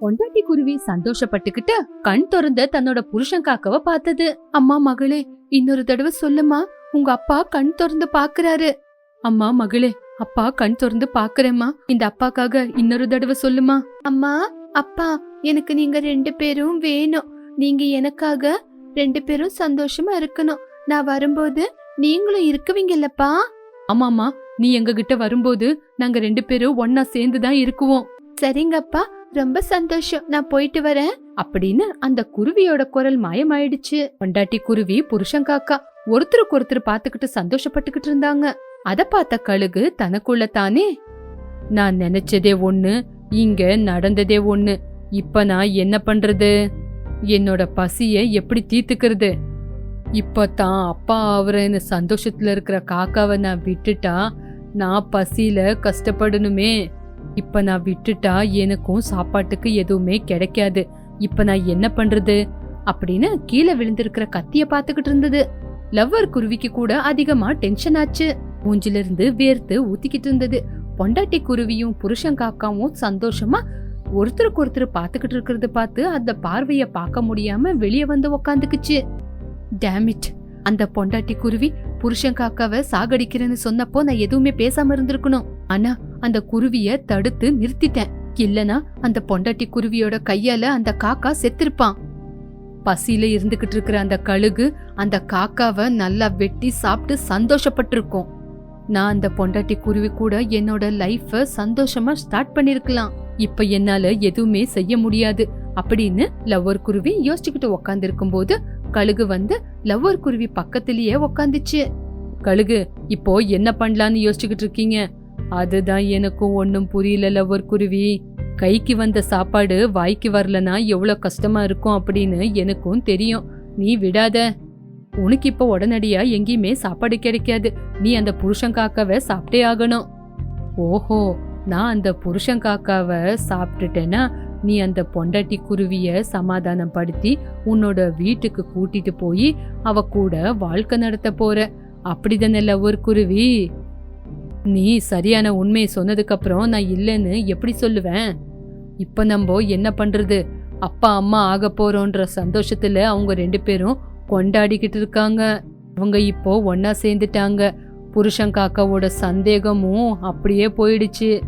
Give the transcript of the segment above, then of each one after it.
பொண்டாட்டி குருவி சந்தோஷப்பட்டுக்கிட்டு கண் திறந்த தன்னோட புருஷன் காக்கவ பார்த்தது. அம்மா மகளே இன்னொரு தடவை சொல்லுமா? உங்க அப்பா கண் திறந்து பாக்குறாரு. அம்மா மகளே அப்பா கண் திறந்து பாக்குறேம்மா. இந்த அப்பாக்காக இன்னொரு தடவை சொல்லுமா? அம்மா அப்பா எனக்கு நீங்க ரெண்டு பேரும் வேணும். நீங்க எனக்காக ரெண்டு பேரும் சந்தோஷமா இருக்கணும். நான் வரும்போது நீங்களும் இருக்குவீங்கல்லப்பா? ஆமாமா நீ எங்க கிட்ட வரும்போது நாங்க ரெண்டு பேரும் ஒன்னா சேர்ந்து தான் இருக்குவோம். சரிங்கப்பா ரொம்ப சந்தோஷம். நான் போயிட்டு வரேன். அப்படின்னு அந்த குருவியோட குரல் மாயமாயிடுச்சு. பொண்டாட்டி குருவி புருஷன் காக்கா ஒருத்தருக்கு ஒருத்தர் பாத்துக்கிட்டு சந்தோஷப்பட்டுக்கிட்டு இருந்தாங்க. அத பார்த்த கழுகு தனக்குள்ள தானே நான் நினைச்சதே ஒண்ணு இங்க நடந்ததே ஒண்ணு. இப்ப நான் என்ன பண்றது? என்னோட பசிய எப்படி தீர்த்துக்கிறது? இப்பதான் அப்பா ஆவறேன்னு சந்தோஷத்துல இருக்கிற காக்காவை நான் விட்டுட்டா நான் பசியில கஷ்டப்படணுமே. இப்ப நான் விட்டுட்டா எனக்கும் சாப்பாட்டுக்கு எதுவுமே கிடைக்காது. இப்ப நான் என்ன பண்றது? அப்படின்னு கீழே விழுந்திருக்கிற கத்திய பாத்துக்கிட்டு இருந்தது. லவ்வர் குருவிக்கு கூட அதிகமா டென்ஷன் ஆச்சு. மூஞ்சில இருந்து வேர்த்து ஊத்திக்கிட்டு இருந்தது. பொண்டாட்டி குருவியும் புருஷன் காக்காவும் சந்தோஷமா ஒருத்தருக்கு ஒருத்தர் பாத்துக்கிட்டு இருக்கிறத பார்த்து அந்த பார்வைய பார்க்க முடியாம வெளியே வந்து உக்காந்துக்குச்சு. டேமிட் அந்த பொண்டாட்டி குருவி புருஷன் காக்காவை சாகடிக்கிறேன்னு சொன்னப்போ நான் எதுவுமே பேசாம இருந்திருக்கணும். ஆனா அந்த குருவிய தடுத்து நிறுத்திட்டேன். இல்லனா அந்த பொண்டாட்டி குருவியோட கையால அந்த காக்கா செத்திருப்பான். பசியில இருந்துகிட்டு இருக்கிற அந்த கழுகு அந்த காக்காவை நல்லா வெட்டி சாப்பிட்டு சந்தோஷப்பட்டிருக்கும். நான் அந்த பொண்டாட்டி குருவி கூட என்னோட லைஃப சந்தோஷமா ஸ்டார்ட் பண்ணிருக்கலாம். இப்ப என்னால எதுவுமே செய்ய முடியாது. அப்படின்னு லவ்வர் குருவி யோசிச்சுக்கிட்டு உக்காந்துருக்கும் போது கழுகு வந்து லவ்வர் குருவி பக்கத்திலேயே உக்காந்துச்சு. கழுகு இப்போ என்ன பண்ணலான்னு யோசிச்சுக்கிட்டு இருக்கீங்க? அதுதான் எனக்கும் ஒன்றும் புரியல ஒரு குருவி கைக்கு வந்த சாப்பாடு வாய்க்கு வரலனா எவ்வளோ கஷ்டமா இருக்கும் அப்படின்னு எனக்கும் தெரியும். நீ விடாத. உனக்கு இப்போ உடனடியா எங்கேயுமே சாப்பாடு கிடைக்காது. நீ அந்த புருஷன் காக்காவை சாப்பிட்டே ஆகணும். ஓஹோ நான் அந்த புருஷன் காக்காவை சாப்பிட்டுட்டேன்னா நீ அந்த பொண்டாட்டி குருவிய சமாதானம் படுத்தி உன்னோட வீட்டுக்கு கூட்டிட்டு போய் அவ கூட வாழ்க்கை நடத்த போற. அப்படிதானே ஒரு குருவி நீ சரியான உண்மையை சொன்னதுக்கு அப்புறம் நான் இல்லைன்னு எப்படி சொல்லுவேன்? இப்ப நம்ம என்ன பண்றது? அப்பா அம்மா ஆக போறோன்ற சந்தோஷத்துல அவங்க ரெண்டு பேரும் கொண்டாடிக்கிட்டு இருக்காங்க. அவங்க இப்போ ஒன்னா சேர்ந்துட்டாங்க. புருஷன் காக்காவோட சந்தேகமும் அப்படியே போயிடுச்சு.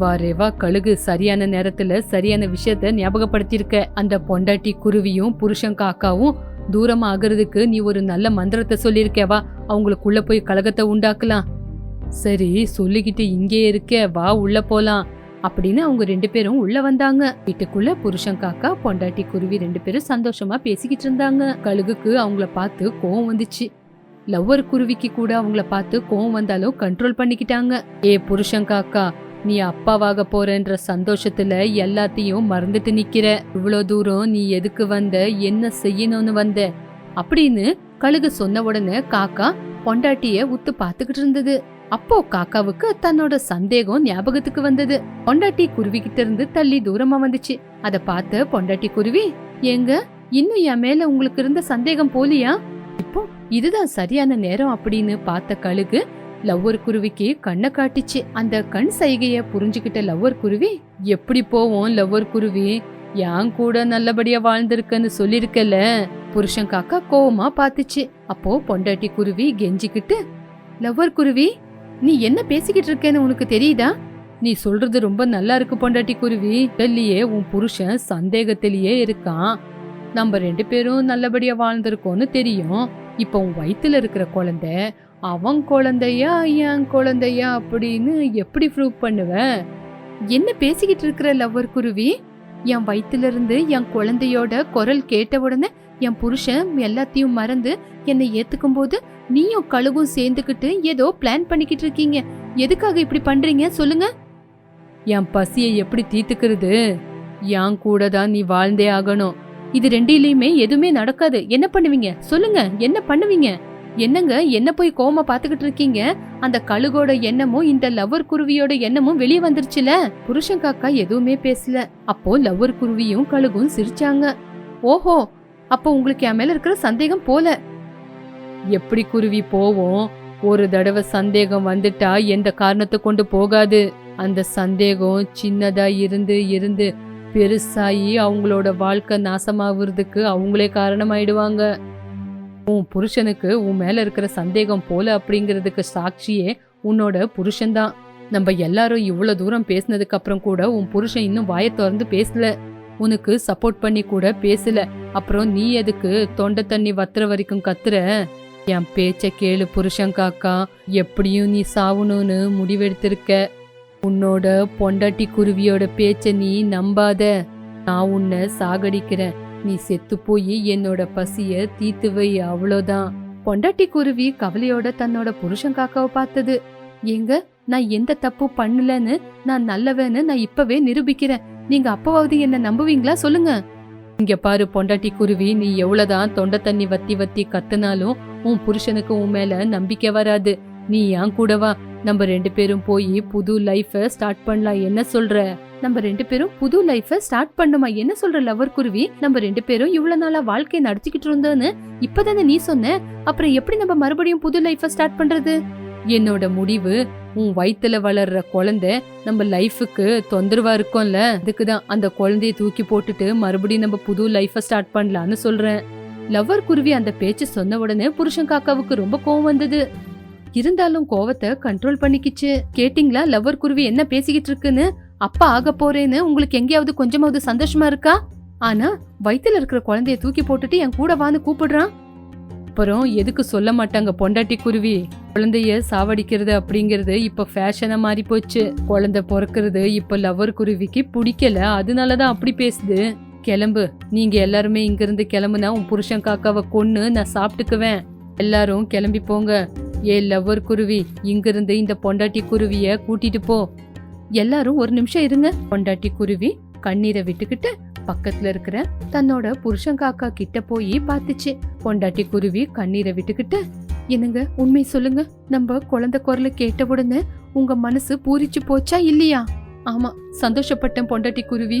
வாரேவா கழுகு. சரியான நேரத்துல சரியான விஷயத்த ஞாபகப்படுத்தியிருக்க. அந்த பொண்டாட்டி குருவியும் புருஷன் காக்காவும் தூரம் ஆகிறதுக்கு நீ ஒரு நல்ல மந்திரத்தை சொல்லியிருக்கேவா? அவங்களுக்குள்ள போய் கழகத்தை உண்டாக்கலாம். சரி சொல்லிக்கிட்டு இங்கே இருக்க வா உள்ள போலாம் அப்படின்னு அவங்க ரெண்டு பேரும் உள்ள வந்தாங்க. வீட்டுக்குள்ள புருஷன் காக்கா பொண்டாட்டி குருவி ரெண்டு பேரும் சந்தோஷமா பேசிக்கிட்டு இருந்தாங்க. கழுகுக்கு அவங்கள பார்த்து கோவம் வந்துச்சு. லவ்வர் குருவிக்கு கூட அவங்கள பார்த்து கோவம் வந்தாலும் கண்ட்ரோல் பண்ணிக்கிட்டாங்க. ஏ புருஷன் காக்கா நீ அப்பாவாக போறன்ற சந்தோஷத்துல எல்லாத்தையும் மறந்துட்டு நிக்கிற. இவ்வளோ தூரம் நீ எதுக்கு வந்த? என்ன செய்யணும்னு வந்த? அப்படின்னு கழுகு சொன்ன உடனே காக்கா பொண்டாட்டிய உத்து பாத்துக்கிட்டு இருந்தது. அப்போ காக்காவுக்கு தன்னோட சந்தேகம் ஞாபகத்துக்கு வந்தது. பொண்டாட்டி குருவி கிட்ட இருந்து தள்ளி தூரமா வந்துச்சு. அத பார்த்த பொண்டாட்டி குருவி ஏங்க இன்னும் என் மேல உங்களுக்கு இருந்த சந்தேகம் போலியா? இப்போ இதுதான் சரியான நேரம் அப்படின்னு பார்த்த கழுகு லவ்வர் குருவிக்கு கண்ணை காட்டிச்சு. அந்த கண் சைகைய புரிஞ்சுக்கிட்ட லவ்வர் குருவி எப்படி போவோம் லவ்வர் குருவி? என் கூட நல்லபடியா வாழ்ந்திருக்கன்னு சொல்லிருக்கல. புருஷன் காக்கா கோவமா பாத்துச்சு அப்போ பொண்டாட்டி குருவி கெஞ்சிக்கிட்டு லவ்வர் குருவி நீ என்ன பேசிக்கிட்டு இருக்கேன்னு உனக்கு தெரியுதா? நீ சொல்றது ரொம்ப நல்லா இருக்கு பொண்டாட்டி குருவி. டெல்லியே உன் புருஷன் சந்தேகத்திலேயே இருக்கான். நம்ம ரெண்டு பேரும் நல்லபடியா வாழ்ந்திருக்கோம்னு தெரியும். இப்போ உன் வயிற்றுல இருக்கிற குழந்தை அவன் குழந்தையா என் குழந்தையா அப்படின்னு எப்படி ப்ரூவ் பண்ணுவ? என்ன பேசிக்கிட்டு இருக்கிற லவ்வர் குருவி? என் வயிற்றுல இருந்து என் குழந்தையோட குரல் கேட்ட உடனே என் புருஷன் எல்லாத்தையும் மறந்து என்னை ஏத்துக்கும் போது நீயும் கழுகும் சேர்ந்துக்கிட்டு ஏதோ பிளான் பண்ணிக்கிட்டு இருக்கீங்க. எதுக்காக இப்படி பண்றீங்க? சொல்லுங்க. என் பசியை எப்படி தீர்த்துக்கிறது? என் கூட தான் நீ வாழ்ந்தே ஆகணும். இது ரெண்டிலையுமே எதுவுமே நடக்காது. என்ன பண்ணுவீங்க? சொல்லுங்க. என்ன பண்ணுவீங்க? என்னங்க? என்ன போய் கோமா பாத்துக்கிட்டு இருக்கீங்க? அந்த கழுகோட எண்ணமும் இந்த லவ்வர் குருவியோட எண்ணமும் வெளியே வந்துருச்சுல? புருஷன் காக்கா எதுவுமே பேசல. அப்போ லவ்வர் குருவியும் கழுகும் சிரிச்சாங்க. ஓஹோ! அப்போ உங்களுக்கு என் மேல இருக்கிற சந்தேகம் போல. எப்படி குருவி போவோம்? ஒரு தடவை சந்தேகம் வந்துட்டா எந்த காரணத்தை கொண்டு போகாது. அந்த சந்தேகம் சின்னதா இருந்து இருந்து பெருசாகி அவங்களோட வாழ்க்கை நாசமாகிறதுக்கு அவங்களே காரணமாயிடுவாங்க. உன் புருஷனுக்கு உன் மேல இருக்கிற சந்தேகம் போல அப்படிங்கிறதுக்கு சாட்சியே உன்னோட புருஷன்தான். நம்ம எல்லாரும் இவ்வளவு தூரம் பேசினதுக்கு அப்புறம் கூட உன் புருஷன் இன்னும் வாயை திறந்து பேசல. உனக்கு சப்போர்ட் பண்ணி கூட பேசல. அப்புறம் நீ எதுக்கு தொண்டை தண்ணி வத்துற வரைக்கும் கத்துற? என் பேச்ச கேளு புருஷன் காக்கா. எப்படியும் நீ சாவணும்னு முடிவெடுத்திருக்க. உன்னோட பொண்டாட்டி குருவியோட பேச்ச நீ நம்பாத. நான் உன்னை சாகடிக்கிறேன். நீ செத்து போய் என்னோட பசிய தீத்து வை அவ்வளோதான். பொண்டாட்டி குருவி கவலையோட தன்னோட புருஷன் காக்காவை பார்த்தது. எங்க நான் எந்த தப்பு பண்ணலன்னு நான் நல்லவன்னு நான் இப்பவே நிரூபிக்கிறேன். நீங்க அப்பவாவது என்ன நம்புவீங்களா? சொல்லுங்க. இங்க பாரு பொண்டாட்டி குருவி நீ எவ்வளவுதான் தொண்டை தண்ணி வத்தி வத்தி கத்துனாலும் உன் புருஷனுக்கு உன் மேல நம்பிக்கை வராது. நீ ஏன் கூடவா நம்ம ரெண்டு பேரும் போய் புது லைஃப ஸ்டார்ட் பண்ணலாம். என்ன சொல்ற? நம்ம ரெண்டு பேரும் புது லைஃப ஸ்டார்ட் பண்ணுமா என்ன சொல்ற லவர் குருவி? நம்ம ரெண்டு பேரும் இவ்வளவு நாளா வாழ்க்கையை நடத்திக்கிட்டு இருந்தோன்னு இப்பதானே நீ சொன்ன? அப்புறம் எப்படி நம்ம மறுபடியும் புது லைஃப ஸ்டார்ட் பண்றது? என்னோட முடிவு உன் வயித்துல வளர்ற குழந்தை நம்ம லைஃபுக்கு தொந்தரவா இருக்கும்ல. அதுக்குதான் அந்த குழந்தைய தூக்கி போட்டுட்டு மறுபடியும் நம்ம புது லைஃப ஸ்டார்ட் பண்ணலாம்னு சொல்றேன். லவ்வர் குருவி அந்த பேச்சு சொன்ன உடனே புருஷன் காக்காவுக்கு ரொம்ப கோவம் வந்தது. இருந்தாலும் கோவத்தை கண்ட்ரோல் பண்ணிக்கிச்சு. கேட்டிங்களா? லவ்வர் குருவி என்ன பேசிக்கிட்டு இருக்குன்னு? அப்பா ஆக போறேன்னு உங்களுக்கு எங்கேயாவது கொஞ்சமாவது சந்தோஷமா இருக்கா? ஆனா வயித்துல இருக்கிற குழந்தைய தூக்கி போட்டுட்டு என் கூட வான்னு கூப்பிடுறான். அப்புறம் எதுக்கு சொல்ல மாட்டாங்க பொண்டாட்டி குருவி? குழந்தைய சாவடிக்கிறது அப்படிங்கிறது இப்ப ஃபேஷனா மாறி போச்சு குழந்தை பிறக்கிறது இப்ப லவ்வர் குருவிக்கு பிடிக்கல. அதனாலதான் அப்படி பேசுது. கிளம்பு. நீங்க எல்லாருமே இங்கிருந்து கிளம்புனா உன் புருஷன் காக்காவை கொன்னு நான் சாப்பிட்டுக்குவேன். எல்லாரும் கிளம்பி போங்க. ஏ லவ்வர் குருவி இங்கிருந்து இந்த பொண்டாட்டி குருவிய கூட்டிட்டு போ. எல்லாரும் ஒரு நிமிஷம் இருங்க. பொண்டாட்டி குருவி கண்ணீரை விட்டுக்கிட்டு பக்கத்துல இருக்கிற தன்னோட புருஷன் காக்கா கிட்ட போய் பார்த்துச்சு. பொண்டாட்டி குருவி கண்ணீரை விட்டுக்கிட்டு என்னங்க உண்மை சொல்லுங்க. நம்ம குழந்தை குரலை கேட்ட உடனே உங்க மனசு பூரிச்சு போச்சா இல்லையா? ஆமா சந்தோஷப்பட்டேன் பொண்டாட்டி குருவி.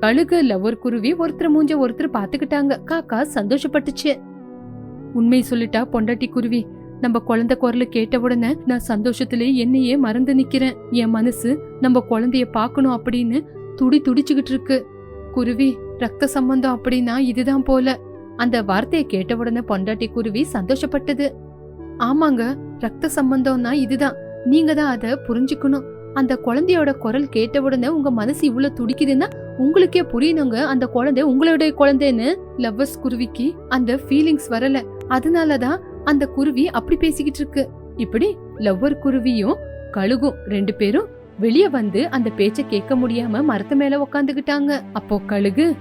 கழுகு ஒரு குருவி ஒருத்தர் மூஞ்ச ஒருத்தர் பாத்துக்கிட்டாங்க காக்கா சந்தோஷப்பட்டுச்சு. உண்மை சொல்லிட்டா பொண்டாட்டி குருவி நம்ம குழந்தை குரலை கேட்ட உடனே நான் சந்தோஷத்திலே என்னையே மறந்து நிக்கிறேன். என் மனசு நம்ம குழந்தைய பார்க்கணும் அப்படின்னு துடி துடிச்சுக்கிட்டு இருக்கு. குருவி ரத்த சம்பந்தம் அப்படின்னா இதுதான் போல. அந்த வார்த்தையை கேட்ட உடனே பொண்டாட்டி குருவி சந்தோஷப்பட்டது. ஆமாங்க ரத்த சம்பந்தம்னா இதுதான். நீங்க தான் அதை புரிஞ்சுக்கணும். அந்த குழந்தையோட குரல் கேட்ட உடனே உங்க மனசு இவ்வளவு துடிக்குதுன்னா உங்களுக்கே புரியணுங்க அந்த குழந்தை உங்களுடைய குழந்தைன்னு லவ்வர்ஸ் குருவிக்கு அந்த ஃபீலிங்ஸ் வரல. அதனாலதான் அந்த குருவி அப்படி பேசிக்கிட்டு இருக்கு. இப்படி லவ்வர் குருவியும் கழுகும் ரெண்டு பேரும் வெளிய வந்து அந்த பேச்ச கேட்க முடியாம மரத்து மேல உக்காந்துக்கிட்டாங்க. அப்போ கழுகு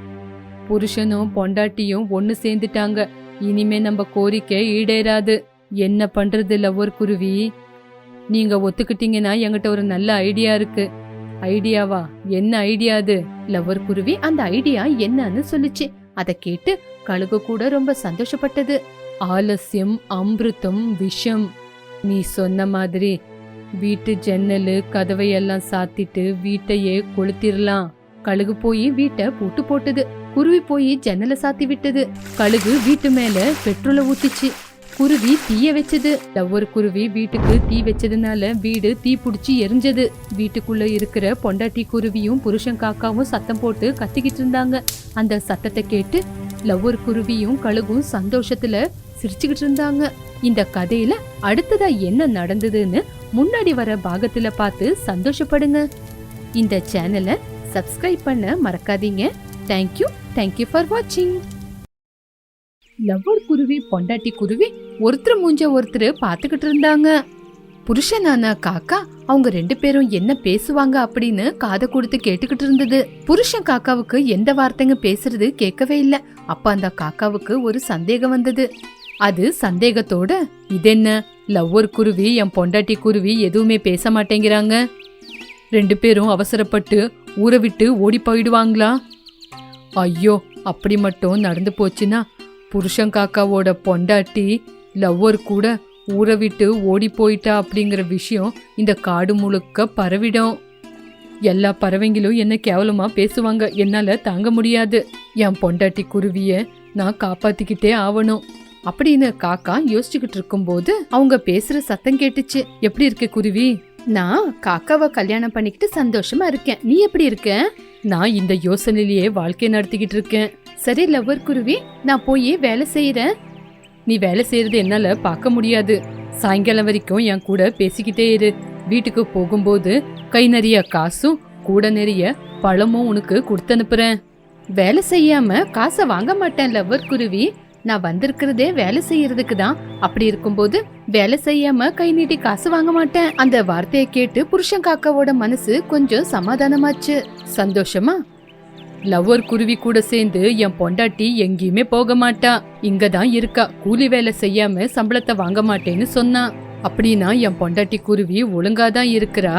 புருஷனும் பொண்டாட்டியும் ஒன்னு சேர்ந்துட்டாங்க. இனிமே நம்ம கோரிக்கை ஈடேறாது. என்ன பண்றது லவ்வர் குருவி? நீங்க ஒத்துக்கிட்டீங்கன்னா என்கிட்ட ஒரு நல்ல ஐடியா இருக்கு. ஐடியாவா? என்ன ஐடியா அது? லவ்வர் குருவி அந்த ஐடியா என்னன்னு சொல்லுச்சு. அதை கேட்டு கழுகு கூட ரொம்ப சந்தோஷப்பட்டது. ஆலசியம் அமிர்தம் விஷம். நீ சொன்ன மாதிரி வீட்டு ஜன்னலு கதவையெல்லாம் சாத்திட்டு வீட்டையே கொளுத்திரலாம். கழுகு போய் வீட்டை பூட்டு போட்டது. குருவி போய் ஜன்னலை சாத்தி விட்டது. கழுகு வீட்டு மேல பெட்ரோலை ஊத்திச்சு. குருவி தீய வச்சது. ஒரு குருவி வீட்டுக்கு தீ வச்சதுனால வீடு தீ புடிச்சு எரிஞ்சது. வீட்டுக்குள்ள இருக்கிற பொண்டாட்டி குருவியும் புருஷன் காக்காவும் சத்தம் போட்டு கத்திக்கிட்டு இருந்தாங்க. அந்த சத்தத்தை கேட்டு லவ்வர் குருவியும் கழுகும் சந்தோஷத்துல சிரிச்சுக்கிட்டு இருந்தாங்க. இந்த கதையில அடுத்ததா என்ன நடந்ததுன்னு முன்னாடி வர பாகத்துல பார்த்து சந்தோஷப்படுங்க. இந்த சேனலை சப்ஸ்கிரைப் பண்ண மறக்காதீங்க. Thank you thank you for வாட்சிங் லவ்வர் குருவி பொண்டாட்டி குருவி ஒருத்தர் மூஞ்ச ஒருத்தர் பார்த்துக்கிட்டு இருந்தாங்க. புருஷனான காக்கா அவங்க ரெண்டு பேரும் என்ன பேசுவாங்க அப்படின்னு காதை கொடுத்து கேட்டுக்கிட்டு இருந்தது. புருஷன் காக்காவுக்கு எந்த வார்த்தைங்க பேசுறது கேட்கவே இல்லை. அப்ப அந்த காக்காவுக்கு ஒரு சந்தேகம் வந்தது. அது சந்தேகத்தோட இதென்ன லவ்வர் குருவி என் பொண்டாட்டி குருவி எதுவுமே பேச மாட்டேங்கிறாங்க. ரெண்டு பேரும் அவசரப்பட்டு ஊரை விட்டு ஓடி போயிடுவாங்களா? ஐயோ அப்படி மட்டும் நடந்து போச்சுன்னா புருஷன் காக்காவோட பொண்டாட்டி லவ்வர் கூட ஊரை விட்டு ஓடி போயிட்டா அப்படிங்கிற விஷயம் இந்த காடு முழுக்க பரவிடும். எல்லா பறவைங்களும் என்ன கேவலமா பேசுவாங்க என்னால தாங்க முடியாது. என் பொண்டாட்டி குருவிய நான் காப்பாத்திக்கிட்டே ஆவணும். அப்படின்னு காக்கா யோசிச்சுக்கிட்டு இருக்கும்போது அவங்க பேசுற சத்தம் கேட்டுச்சு. எப்படி இருக்க குருவி? நான் காக்காவை கல்யாணம் பண்ணிக்கிட்டு சந்தோஷமா இருக்கேன். நீ எப்படி இருக்க? நான் இந்த யோசனையிலேயே வாழ்க்கை நடத்திக்கிட்டு இருக்கேன். சரி லவ்வர் குருவி நான் போய் வேலை செய்யறேன் நீ வேலை செய்யறது என்னால பார்க்க முடியாது. சாயங்காலம் வரைக்கும் என் கூட பேசிக்கிட்டே இரு. வீட்டுக்கு போகும்போது கை நிறைய காசும் கூட நிறைய பழமும் உனக்கு கொடுத்து அனுப்புறேன். வேலை செய்யாம காசை வாங்க மாட்டேன் லவ்வர் குருவி. நான் வந்திருக்கிறதே வேலை செய்யறதுக்கு தான். அப்படி இருக்கும்போது வேலை செய்யாம கை நீட்டி காசு வாங்க மாட்டேன். அந்த வார்த்தையை கேட்டு புருஷன் காக்காவோட மனசு கொஞ்சம் சமாதானமாச்சு. சந்தோஷமா? லவ்வர் குருவி கூட சேர்ந்து என் பொண்டாட்டி எங்கேயுமே போக மாட்டா. இங்க தான் இருக்கா. கூலி வேலை செய்யாம சம்பளத்தை வாங்க மாட்டேன்னு சொன்னான் அப்படின்னா என் பொண்டாட்டி குருவி ஒழுங்கா தான் இருக்கிறா.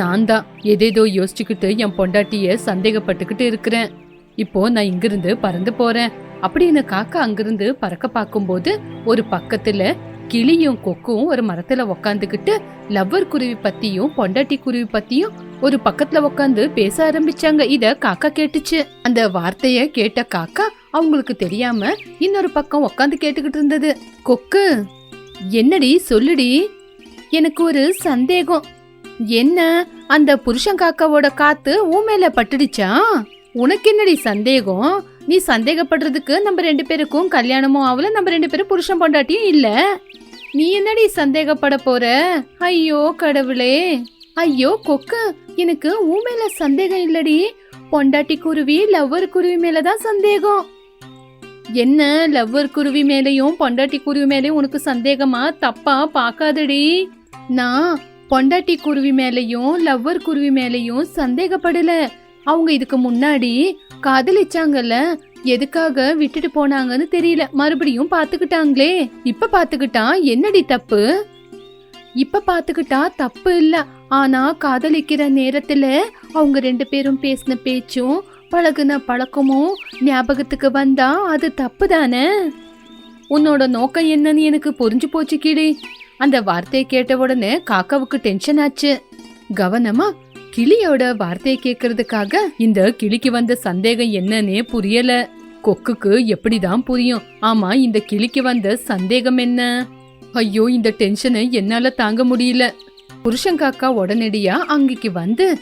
நான் தான் எதேதோ யோசிச்சுக்கிட்டு என் பொண்டாட்டிய சந்தேகப்பட்டுக்கிட்டு இருக்கிறேன். இப்போ நான் இங்கிருந்து பறந்து போறேன். அப்படின்னு காக்கா அங்கிருந்து பறக்க பார்க்கும்போது ஒரு பக்கத்துல கிளியும் கொக்கும் ஒரு மரத்துல உக்காந்துக்கிட்டு லவ்வர் குருவி பத்தியும் பொண்டாட்டி குருவி பத்தியும் ஒரு பக்கத்துல உக்காந்து பேச ஆரம்பிச்சாங்க. இத காக்கா கேட்டுச்சு. அந்த வார்த்தைய கேட்ட காக்கா அவங்களுக்கு தெரியாம இன்னொரு பக்கம் உக்காந்து கேட்டுக்கிட்டு இருந்தது. கொக்கு என்னடி சொல்லுடி. எனக்கு ஒரு சந்தேகம். என்ன அந்த புருஷன் காக்காவோட காத்து உன் மேல பட்டுடுச்சா? உனக்கு என்னடி சந்தேகம்? நீ சந்தேகப்படுறதுக்கு நம்ம ரெண்டு பேருக்கும் கல்யாணமும் ஆகல நம்ம ரெண்டு பேரும் புருஷன் பொண்டாட்டியும் இல்ல. நீ என்னடி சந்தேகப்பட போற? ஐயோ கடவுளே. ஐயோ கொக்கு. எனக்கு உன் மேல சந்தேகம் இல்லடி. பொண்டாட்டி குருவி லவ்வர் குருவி மேலதான் சந்தேகம். என்ன? லவ்வர் குருவி மேலேயும் பொண்டாட்டி குருவி மேலேயும் உனக்கு சந்தேகமா? தப்பா? பார்க்காதடி. நான் பொண்டாட்டி குருவி மேலேயும் லவ்வர் குருவி மேலேயும் சந்தேகப்படல. அவங்க இதுக்கு முன்னாடி காதலிச்சாங்கல்ல. எதுக்காக விட்டுட்டு போனாங்கன்னு தெரியல. மறுபடியும் பாத்துக்கிட்டாங்களே இப்ப பாத்துக்கிட்டா என்னடி தப்பு? இப்ப பாத்துக்கிட்டா தப்பு இல்ல. ஆனா காதலிக்கிற நேரத்துல அவங்க ரெண்டு பேரும் பேசின பேச்சும் பழகுன பழக்கமும் ஞாபகத்துக்கு வந்தா அது தப்பு தானே? உன்னோட நோக்கம் என்னன்னு எனக்கு புரிஞ்சு போச்சு கிளி அந்த வார்த்தையை கேட்ட உடனே காக்காவுக்கு டென்ஷன் ஆச்சு. கவனமா கிளியோட வார்த்தையை கேட்கறதுக்காக இந்த கிளிக்கு வந்த சந்தேகம் என்னன்னே புரியல. கொக்குக்கு எப்படிதான் புரியும்? ஆமா இந்த கிளிக்கு வந்த சந்தேகம் என்ன? ஐயோ இந்த டென்ஷனை என்னால தாங்க முடியல. புருஷன் காக்கா உடனடியா அங்கிக்கு வந்து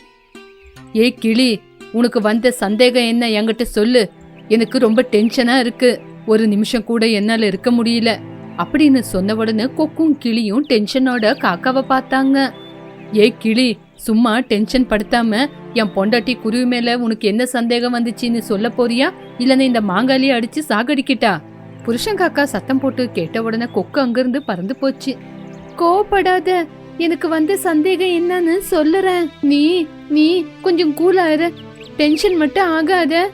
ஏ கிளி உனக்கு வந்த சந்தேகம் என்ன? என்கிட்ட சொல்லு. எனக்கு ரொம்ப டென்ஷனா இருக்கு. ஒரு நிமிஷம் கூட என்னால இருக்க முடியல. அப்படின்னு சொன்ன உடனே கொக்கும் கிளியும் டென்ஷனோட காக்காவை பார்த்தாங்க. ஏ கிளி சும்மா டென்ஷன் படுத்தாம என் பொண்டாட்டி குருவி மேல உனக்கு என்ன சந்தேகம் வந்துச்சுன்னு சொல்ல போறியா? இல்லைன்னு இந்த மாங்காலியை அடிச்சு சாகடிக்கிட்டா? புருஷன் காக்கா சத்தம் போட்டு கேட்ட உடனே கொக்கு அங்கிருந்து பறந்து போச்சு. கோபப்படாத எனக்கு வந்த சந்தேகம் என்னன்னு சொல்லுறேன். நீ நீ கொஞ்சம் கூலாயிர டென்ஷன் மட்டும் ஆகாத.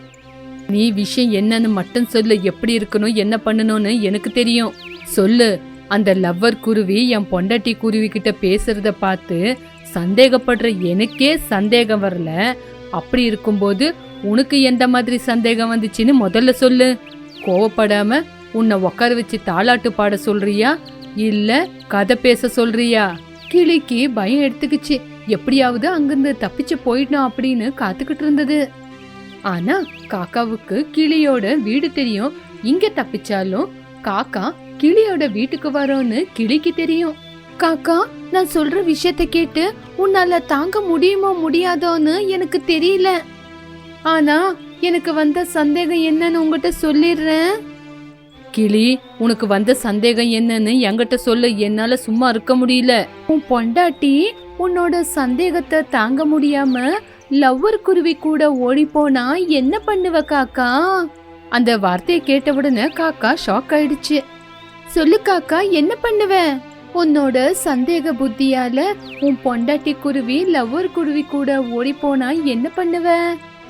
நீ விஷயம் என்னன்னு மட்டும் சொல்லு. எப்படி இருக்கணும் என்ன பண்ணணும்னு எனக்கு தெரியும். சொல்லு. அந்த லவ்வர் குருவி என் பொண்டாட்டி குருவி கிட்ட பேசுறத பார்த்து சந்தேகப்படுற எனக்கே சந்தேகம் வரல. அப்படி இருக்கும்போது உனக்கு எந்த மாதிரி சந்தேகம் வந்துச்சுன்னு முதல்ல சொல்லு. கோவப்படாம உன்னை உட்கார வச்சு தாளாட்டு பாட சொல்றியா? இல்ல கதை பேச சொல்றியா? கிளிக்கு பயம் எடுத்துக்கிச்சு. எப்படியாவது அங்கிருந்து தப்பிச்சு போயிடணும் அப்படின்னு காத்துக்கிட்டு இருந்தது. ஆனா காக்காவுக்கு கிளியோட வீடு தெரியும். இங்க தப்பிச்சாலும் காக்கா கிளியோட வீட்டுக்கு வரோன்னு கிளிக்கு தெரியும். காக்கா நான் சொல்ற விஷயத்த கேட்டு உன்னால தாங்க முடியுமோ முடியாதோன்னு எனக்கு தெரியல. ஆனா எனக்கு வந்த சந்தேகம் என்னன்னு உங்ககிட்ட சொல்லிடுறேன். கிளி உனக்கு வந்த சந்தேகம் என்னன்னு என்கிட்ட சொல்லு என்னால சும்மா இருக்க முடியல. உன் பொண்டாட்டி உன்னோட சந்தேகத்தை தாங்க முடியாம லவ்வர் குருவி கூட ஓடி போனா என்ன பண்ணுவ காக்கா? அந்த வார்த்தையை கேட்ட உடனே காக்கா ஷாக் ஆயிடுச்சு. சொல்லு காக்கா என்ன பண்ணுவ? உன்னோட சந்தேக புத்தியால உன் பொண்டாட்டி குருவி லவ்வர் குருவி கூட ஓடி போனா என்ன பண்ணுவ?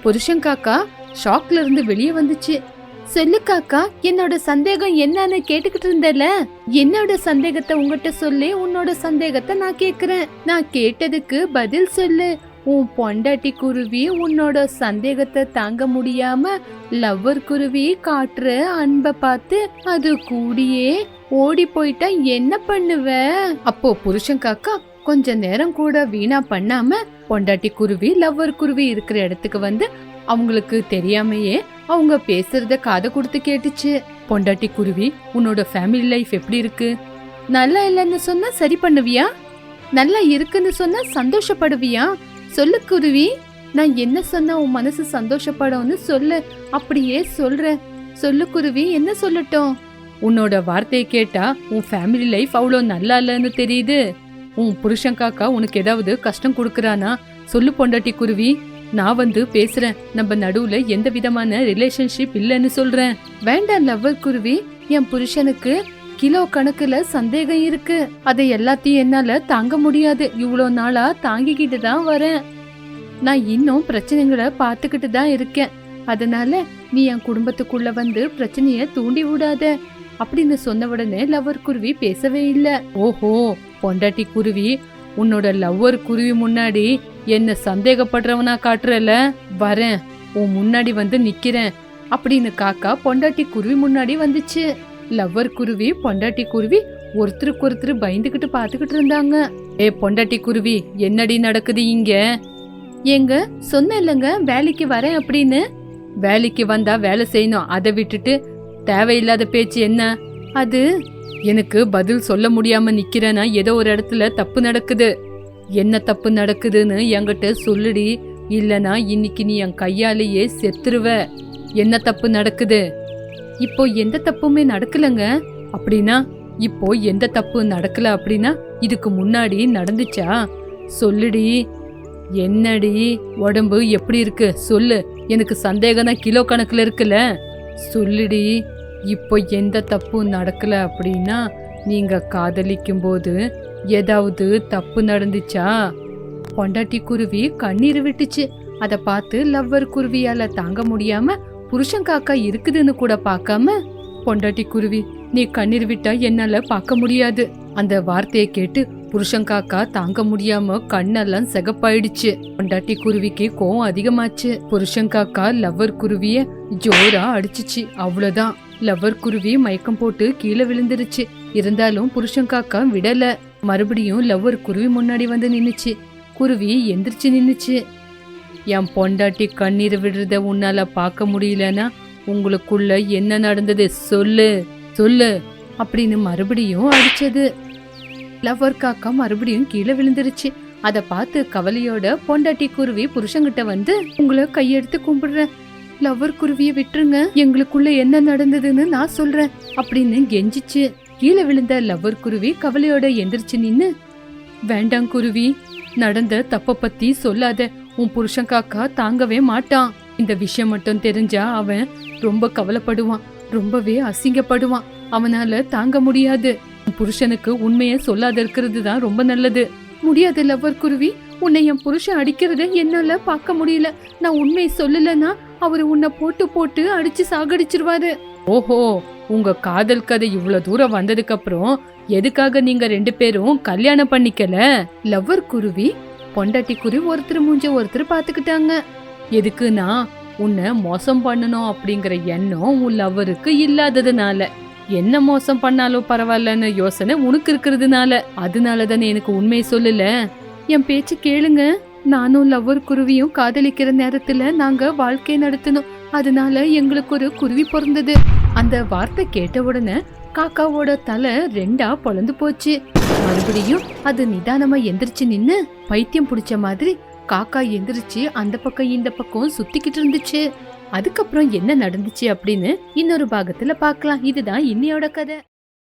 புருஷன் காக்கா ஷாக்ல இருந்து வெளியே வந்துச்சு. சொல்லு காக்கா என்னோட சந்தேகம் என்னன்னு கேட்டுக்கிட்டு இருந்தல? என்னோட சந்தேகத்தை உங்ககிட்ட சொல்லி உன்னோட சந்தேகத்தை நான் கேக்குறேன். நான் கேட்டதுக்கு பதில் சொல்லு. உன் பொண்டாட்டி குருவி உன்னோட சந்தேகத்தை தாங்க முடியாம லவ்வர் குருவி காட்டுற அன்பை பார்த்து அது கூடியே ஓடி போயிட்டா என்ன பண்ணுவ? அப்போ புருஷன் காக்கா கொஞ்ச நேரம் கூட வீணா பண்ணாம பொண்டாட்டி குருவி லவ்வர் குருவி இருக்கிற இடத்துக்கு வந்து அவங்களுக்கு தெரியாமையே அவங்க பேசுறத காதை கொடுத்து கேட்டுச்சு. பொண்டாட்டி குருவி உன்னோட ஃபேமிலி லைஃப் எப்படி இருக்கு? நல்லா இல்லைன்னு சொன்னா சரி பண்ணுவியா? நல்லா இருக்குன்னு சொன்னா சந்தோஷப்படுவியா? சொல்லு குருவி நான் என்ன சொன்னா உன் மனசு சந்தோஷப்படும்னு சொல்லு. அப்படியே சொல்ற சொல்லு குருவி என்ன சொல்லட்டும்? உன்னோட வார்த்தையை கேட்டா உன் ஃபேமிலி லைஃப் அவ்வளோ நல்லா இல்லைன்னு தெரியுது. உன் புருஷன் காக்கா உனக்கு ஏதாவது கஷ்டம் கொடுக்கறானா? சொல்லு பொண்டாட்டி குருவி. நான் வந்து பேசுறேன். நம்ம நடுவுல எந்த விதமான ரிலேஷன்ஷிப் இல்லைன்னு சொல்றேன். வேண்டாம் லவ்வர் குருவி. என் புருஷனுக்கு கிலோ கணக்குல சந்தேகம் இருக்கு. அதை எல்லாத்தையும் என்னால தாங்க முடியாது. இவ்வளோ நாளா தாங்கிக்கிட்டு தான் வரேன். நான் இன்னும் பிரச்சனைகளை பார்த்துக்கிட்டு தான் இருக்கேன். அதனால நீ என் குடும்பத்துக்குள்ள வந்து பிரச்சனைய தூண்டி விடாத. அப்படின்னு சொன்ன உடனே லவ்வர் குருவி பேசவே இல்லை. ஓஹோ பொண்டாட்டி குருவி உன்னோட லவ்வர் குருவி முன்னாடி என்ன சந்தேகப்படுறவனா காட்டுறல? வரேன் உன் முன்னாடி வந்து நிக்கிறேன் அப்படின்னு காக்கா பொண்டாட்டி குருவி முன்னாடி வந்துச்சு. லவ்வர் குருவி பொண்டாட்டி குருவி ஒருத்தருக்கு ஒருத்தர் பயந்துகிட்டு பாத்துக்கிட்டு இருந்தாங்க. ஏ பொண்டாட்டி குருவி என்னடி நடக்குது இங்க? ஏங்க சொன்ன இல்லைங்க வேலைக்கு வரேன் அப்படின்னு. வேலைக்கு வந்தா வேலை செய்யணும் அதை விட்டுட்டு தேவையில்லாத பேச்சு என்ன? அது எனக்கு பதில் சொல்ல முடியாம நிக்கிறேன்னா ஏதோ ஒரு இடத்துல தப்பு நடக்குது. என்ன தப்பு நடக்குதுன்னு என்கிட்ட சொல்லுடி. இல்லனா இன்னைக்கு நீ என் கையாலேயே செத்துருவ. என்ன தப்பு நடக்குது? இப்போ எந்த தப்புமே நடக்கலங்க. அப்படின்னா இப்போ எந்த தப்பு நடக்கல அப்படின்னா இதுக்கு முன்னாடி நடந்துச்சா? சொல்லுடி. என்னடி? உடம்பு எப்படி இருக்கு? சொல்லு. எனக்கு சந்தேகம் தான் கிலோ கணக்குல இருக்குல்ல. சொல்லுடி. இப்போ எந்த தப்பும் நடக்கலை அப்படின்னா நீங்கள் காதலிக்கும் போது ஏதாவது தப்பு நடந்துச்சா? பொண்டாட்டி குருவி கண்ணீர் விட்டுச்சு. அதை பார்த்து லவ்வர் குருவியால தாங்க முடியாம புருஷன் காக்கா இருக்குதுன்னு கூட பார்க்காம பொண்டாட்டி குருவி நீ கண்ணீர் விட்டா என்னால பார்க்க முடியாது. அந்த வார்த்தையை கேட்டு புருஷன் காக்கா தாங்க முடியாம கண்ணெல்லாம் சிகப்பாயிடுச்சு. பொண்டாட்டி குருவிக்கு கோவம் அதிகமாச்சு. புருஷன் காக்கா லவ்வர் குருவிய ஜோரா அடிச்சுச்சு. அவ்வளவுதான். லவ்வர் குருவி மயக்கம் போட்டு கீழே விழுந்துருச்சு. இருந்தாலும் புருஷன் காக்கா விடல. மறுபடியும் லவ்வர் குருவி முன்னாடி வந்து நின்னுச்சு. குருவி எந்திரிச்சு நின்னுச்சு. என் பொண்டாட்டி கண்ணீர் விடுறத உன்னால பார்க்க முடியலன்னா உங்களுக்குள்ள என்ன நடந்தது சொல்லு சொல்லு அப்படின்னு மறுபடியும் அடிச்சது. லவ்வர் காக்கா மறுபடியும் கீழே விழுந்துருச்சு. அதை பார்த்து கவலையோட பொண்டாட்டி குருவி புருஷங்கிட்ட வந்து உங்களை கையெடுத்து கும்பிடுறேன். லவ்வர் குருவிய விட்டுருங்க. எங்களுக்குள்ள என்ன நடந்ததுன்னு நான் சொல்றேன். அப்படின்னு கெஞ்சிச்சு. கீழே விழுந்த லவ்வர் குருவி கவலையோட எந்திரிச்சு நின்னு வேண்டாம் குருவி நடந்த தப்ப பத்தி சொல்லாத. உன் புருஷன் காக்கா தாங்கவே மாட்டான். இந்த விஷயம் மட்டும் தெரிஞ்சா அவன் ரொம்ப கவலைப்படுவான். ரொம்பவே அசிங்கப்படுவான். அவனால தாங்க முடியாது. உன் புருஷனுக்கு உண்மையை சொல்லாத இருக்கிறது தான் ரொம்ப நல்லது. முடியாது லவ்வர் குருவி. உன்னை என் புருஷன் அடிக்கிறத என்னால பார்க்க முடியல. நான் உண்மையை சொல்லலன்னா அவர் உன்னை போட்டு போட்டு அடிச்சு சாகடிச்சிருவாரு. ஓஹோ உங்க காதல் கதை இவ்வளவு தூரம் வந்ததுக்கு அப்புறம் எதுக்காக நீங்க ரெண்டு பேரும் கல்யாணம் பண்ணிக்கல? லவ்வர் குருவி பொண்டாட்டி குருவி ஒருத்தர் மூஞ்ச ஒருத்தர் பாத்துக்கிட்டாங்க. எதுக்குன்னா உன்னை மோசம் பண்ணணும் அப்படிங்கிற எண்ணம் உன் லவ்வருக்கு இல்லாததுனால. என்ன மோசம் பண்ணாலும் பரவாயில்லன்னு யோசனை உனக்கு இருக்கிறதுனால. அதனால தானே எனக்கு உண்மையை சொல்லல? என் பேச்சு கேளுங்க. நானும் லவ்வர் குருவியும் காதலிக்கிற நேரத்துல நாங்க வாழ்க்கை நடத்தினோம். அதனால எங்களுக்கு ஒரு குருவி பிறந்தது. அந்த வார்த்தை கேட்ட உடனே காக்காவோட தலை ரெண்டா பொழந்து போச்சு. மறுபடியும் அது நிதானமா எந்திரிச்சு நின்னு பைத்தியம் பிடிச்ச மாதிரி காக்கா எந்திரிச்சு அந்த பக்கம் இந்த பக்கம் சுத்திக்கிட்டு இருந்துச்சு. அதுக்கப்புறம் என்ன நடந்துச்சு அப்படின்னு இன்னொரு பாகத்துல பார்க்கலாம் இதுதான் இன்னையோட கதை.